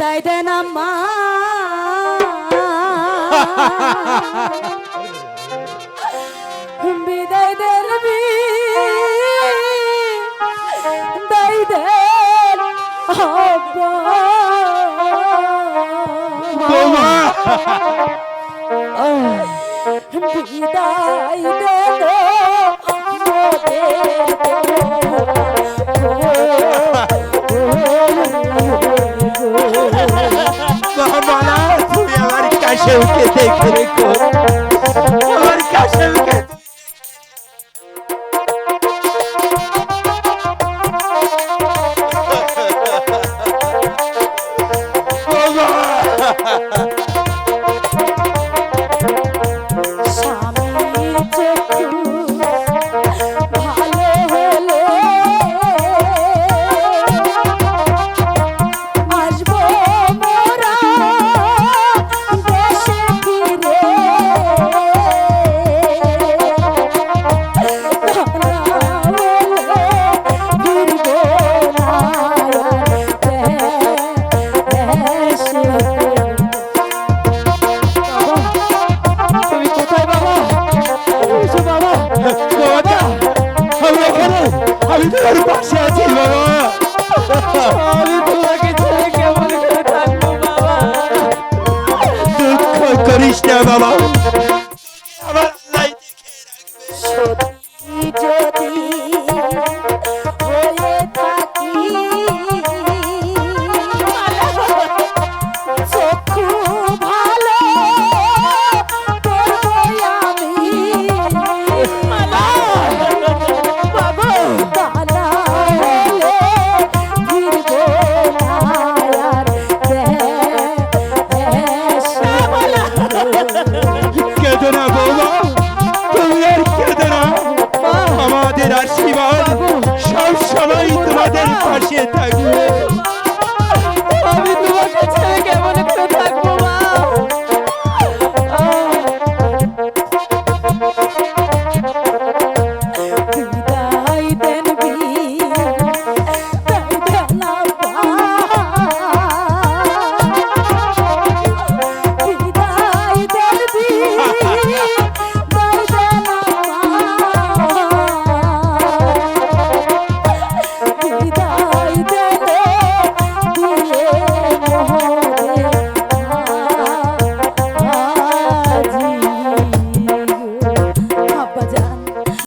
দাই দেন আম্মা। বিদায় দেন বি দেন বিদায় দেন বাবা আমার কাছে দেখে রেখো আমি তো কেঁদো না বৌমা তুমি আমাদের আশীর্বাদ সব সময় তোমাদের পাশে থাকবে।